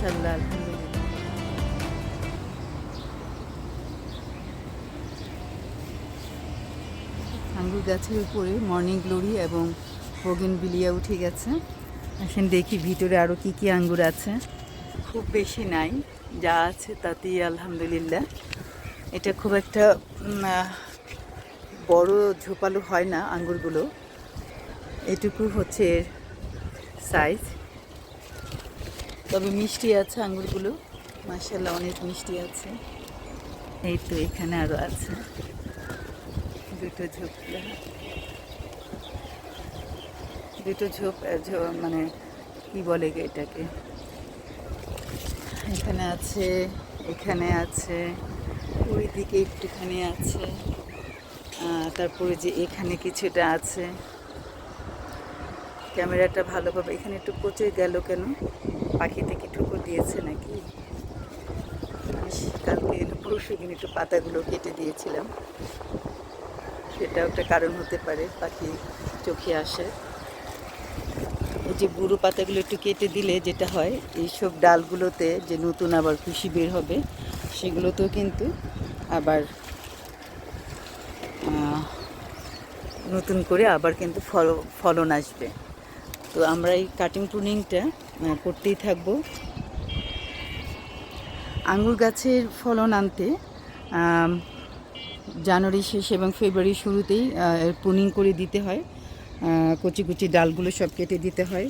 মাশাল্লাহ আলহামদুলিল্লাহ। আঙ্গুর গাছের উপরে মর্নিং গ্লোরি এবং হোগেন বিলিয়া উঠে গেছে। এখন দেখি ভিতরে আরও কি কি আঙ্গুর আছে। খুব বেশি নাই, যা আছে তাতেই আলহামদুলিল্লাহ। এটা খুব একটা বড় ঝোপালো হয় না আঙ্গুরগুলো। এটুকু হচ্ছে সাইজ তবে মিষ্টি আছে আঙুরগুলো মাসাল্লাহ অনেক মিষ্টি আছে। এই তো এখানে আরও আছে। দুটো ঝোপ দুটো ঝোপ মানে কি বলে এটাকে? এখানে আছে এখানে আছে ওই দিকে একটুখানি আছে। তারপরে যে এখানে কিছুটা আছে। ক্যামেরাটা ভালোভাবে, এখানে একটু পচে গেল কেন? পাখিতে কি ঠুকুর দিয়েছে নাকি? আমি কালকে পরশু দিন একটু পাতাগুলো কেটে দিয়েছিলাম। সেটাও একটা কারণ হতে পারে, পাখি চোখে আসে। এই যে বুড়ো পাতাগুলো একটু কেটে দিলে যেটা হয়, এইসব ডালগুলোতে যে নতুন আবার খুশি বের হবে, সেগুলোতেও কিন্তু আবার নতুন করে আবার কিন্তু ফল, ফলন আসবে। তো আমরা এই কাটিং প্রুনিংটা করতেই থাকব। আঙ্গুর গাছের ফলন আনতে জানুয়ারি শেষ এবং ফেব্রুয়ারি শুরুতেই প্রুনিং করে দিতে হয়। কচি কচি ডালগুলো সব কেটে দিতে হয়।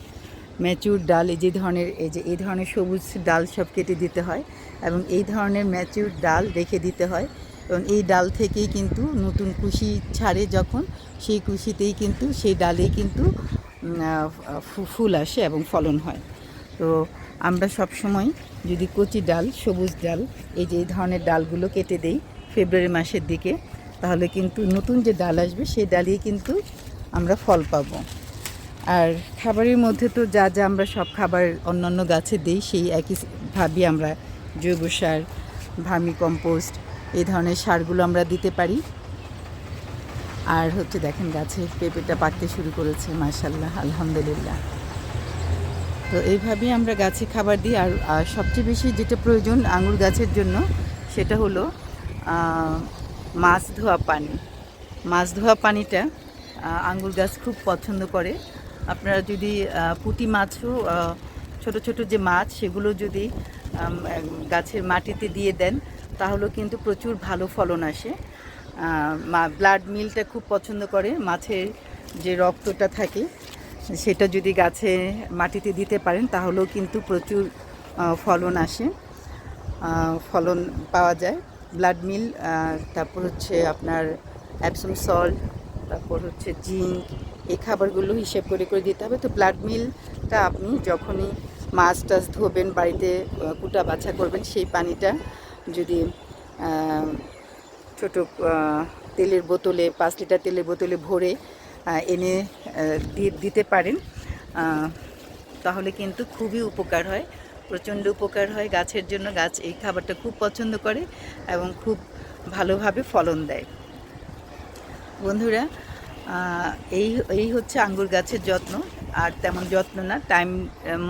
ম্যাচিউর ডাল, এই যে ধরনের, এই যে, এই ধরনের সবুজ ডাল সব কেটে দিতে হয় এবং এই ধরনের ম্যাচিউর ডাল রেখে দিতে হয় এবং এই ডাল থেকেই কিন্তু নতুন কুশি ছাড়ে যখন, সেই কুশিতেই কিন্তু, সেই ডালেই কিন্তু ফুল আসে এবং ফলন হয়। তো আমরা সব সময় যদি কচি ডাল, সবুজ ডাল, এই যে এই ধরনের ডালগুলো কেটে দেই ফেব্রুয়ারি মাসের দিকে, তাহলে কিন্তু নতুন যে ডাল আসবে, সেই ডালেই কিন্তু আমরা ফল পাবো। আর খাবারের মধ্যে তো যা যা আমরা সব খাবার অন্যান্য গাছে দিই, সেই একইভাবেই আমরা। জৈব সার, ভার্মি কম্পোস্ট, এই ধরনের সারগুলো আমরা দিতে পারি। আর হচ্ছে দেখেন গাছে পেঁপেটা পাকতে শুরু করেছে মাশাল্লাহ আলহামদুলিল্লাহ। তো এইভাবেই আমরা গাছে খাবার দিই, আর সবচেয়ে বেশি যেটা প্রয়োজন আঙুর গাছের জন্য, সেটা হলো মাছ ধোয়া পানি। মাছ ধোয়া পানিটা আঙুর গাছ খুব পছন্দ করে। আপনারা যদি পুঁটি মাছও ছোট ছোট যে মাছ, সেগুলো যদি গাছের মাটিতে দিয়ে দেন, তাহলেও কিন্তু প্রচুর ভালো ফলন আসে। ব্লাড মিলটা খুব পছন্দ করে মাছের যে রক্তটা থাকে, সেটা যদি গাছে মাটিতে দিতে পারেন, তাহলেও কিন্তু প্রচুর ফলন আসে। ফলন পাওয়া যায়। ব্লাড মিল তারপর হচ্ছে আপনার অ্যাপসম সল্ট তারপর হচ্ছে জিঙ্ক এই খাবারগুলো হিসেব করে করে দিতে হবে। তো ব্লাড মিলটা আপনি যখনই মাছ টাছ ধোবেন, বাড়িতে কুটা বাছা করবেন, সেই পানিটা যদি ছোট তেলের বোতলে, পাঁচ লিটার তেলের বোতলে ভরে এনে দিতে পারেন। তাহলে কিন্তু খুবই উপকার হয়, প্রচণ্ড উপকার হয় গাছের জন্য। গাছ এই খাবারটা খুব পছন্দ করে এবং খুব ভালোভাবে ফলন দেয়। বন্ধুরা এই এই হচ্ছে আঙ্গুর গাছের যত্ন। আর তেমন যত্ন না, টাইম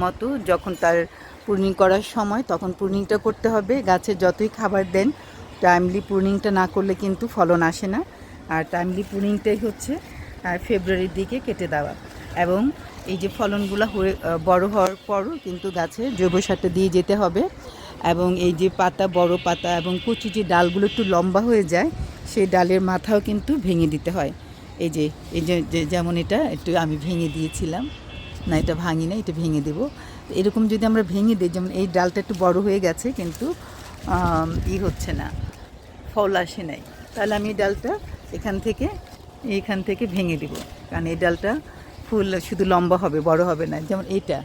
মতো যখন তার পূর্ণিং করার সময়, তখন পূর্ণিংটা করতে হবে। গাছে যতই খাবার দেন টাইমলি পূর্ণিংটা না করলে কিন্তু ফলন আসে না। আর টাইমলি পূর্ণিংটাই হচ্ছে ফেব্রুয়ারির দিকে কেটে দেওয়া। এবং এই যে ফলনগুলো হয়ে বড় হওয়ার পরও কিন্তু গাছে জৈব সারটা দিয়ে যেতে হবে। এবং এই যে পাতা, বড় পাতা এবং কচি যে ডালগুলো একটু লম্বা হয়ে যায়, সেই ডালের মাথাও কিন্তু ভেঙে দিতে হয়। এই যে, এই যে- যেমন এটা, একটু আমি ভেঙে দিয়েছিলাম। না, এটা ভাঙি না এটা ভেঙে দেবো। এরকম যদি আমরা ভেঙে দিই, যেমন এই ডালটা একটু বড় হয়ে গেছে, কিন্তু ই হচ্ছে না। ফল আসে নাই। তাহলে আমি ডালটা এখান থেকে, এইখান থেকে ভেঙে দিব। কারণ এই ডালটা ফুল শুধু লম্বা হবে, বড় হবে না। যেমন এইটা,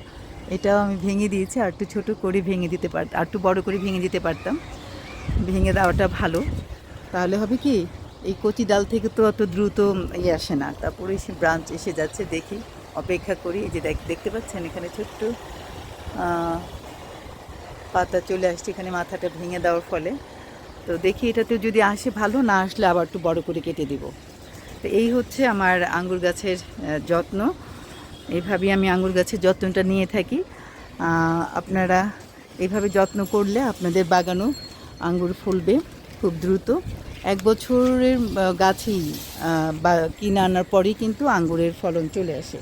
এটাও আমি ভেঙে দিয়েছি, আর একটু ছোটো করে ভেঙে দিতে পারতাম আর একটু বড়ো করে ভেঙে দিতে পারতাম। ভেঙে দেওয়াটা ভালো। তাহলে হবে কি, এই কচি ডাল থেকে তো অত দ্রুত ইয়ে আসে না। তারপরে সে ব্রাঞ্চ এসে যাচ্ছে, দেখি, অপেক্ষা করি। এই যে দেখ- দেখতে পাচ্ছেন এখানে ছোট্ট পাতা চলে আসছে। এখানে মাথাটা ভেঙে দেওয়ার ফলে তো দেখি এটাতে যদি আসে ভালো, না আসলে আবার একটু বড় করে কেটে দিব। তো এই হচ্ছে আমার আঙ্গুর গাছের যত্ন। এইভাবেই আমি আঙ্গুর গাছের যত্নটা নিয়ে থাকি। আপনারা এইভাবে যত্ন করলে আপনাদের বাগানও আঙ্গুর ফুলবে খুব দ্রুত। এক বছরের গাছেই বা কিনে আনার পরেই কিন্তু আঙ্গুরের ফলন চলে আসে।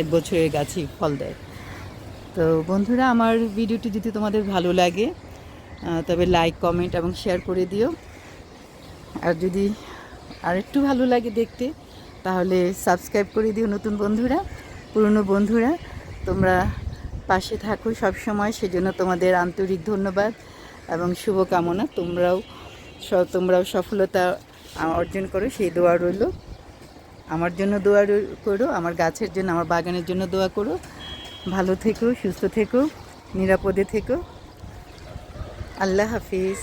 এক বছরের গাছই ফল দেয়। তো বন্ধুরা, আমার ভিডিওটি যদি তোমাদের ভালো লাগে তবে লাইক কমেন্ট এবং শেয়ার করে দিও। আর যদি আর একটু ভালো লাগে দেখতে, তাহলে সাবস্ক্রাইব করে দিও নতুন বন্ধুরা, পুরনো বন্ধুরা। তোমরা পাশে থাকো সব সময় সেজন্য তোমাদের আন্তরিক ধন্যবাদ এবং শুভকামনা। তোমরাও তোমরাও সফলতা অর্জন করো, সেই দোয়া রইল। আমার জন্য দোয়া করো, আমার গাছের জন্য, আমার বাগানের জন্য দোয়া করো। ভালো থেকো, সুস্থ থেকো, নিরাপদে থেকো। আল্লাহ হাফিজ